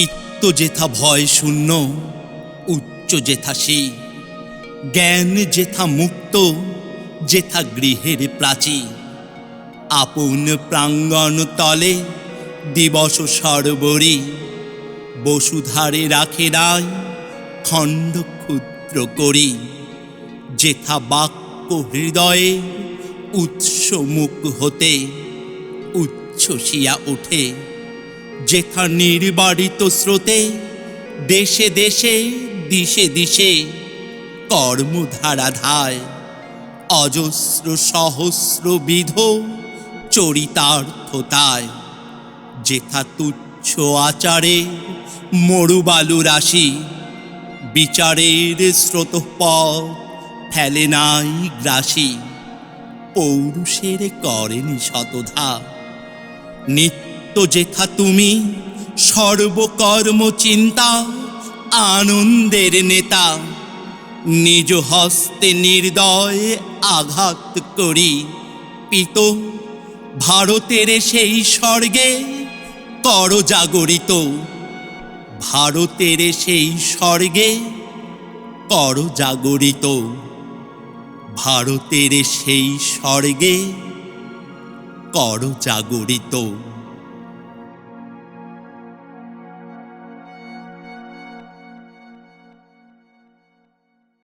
চিত্ত যেথা ভয় শূন্য, উচ্চ যেথা সেই। জ্ঞান যেথা মুক্ত, যেথা গৃহের প্রাচী। আপন প্রাঙ্গণ তলে দিবস সর্বরী, বসুধারে রাখে রায়, খণ্ড ক্ষুদ্র করি। যেথা বাক্য হৃদয়ে উৎস মুখ হতে উচ্ছ্বসিয়া ওঠে। যেথা নির্বাড়িত স্রোতে দেশে দেশে, দিশে দিশে কর্মধারা ধায় অজস্র সহস্র বিধ চরিতার্থতায়। যেথা তুচ্ছ আচারে মরুবালু রাশি, বিচারের স্রোতপথ ফেলে নাই গ্রাসী। পৌরুষের করেনি শতধা নিত্য যেথা তুমি, সর্বকর্ম চিন্তা, আনন্দের নেতা। নিজ হস্তে নির্দয় আঘাত করি। পিত, ভারতের সেই স্বর্গে কর জাগরিত। ভারতের সেই স্বর্গে কর জাগরিত। ভারতের সেই স্বর্গে কর জাগরিত।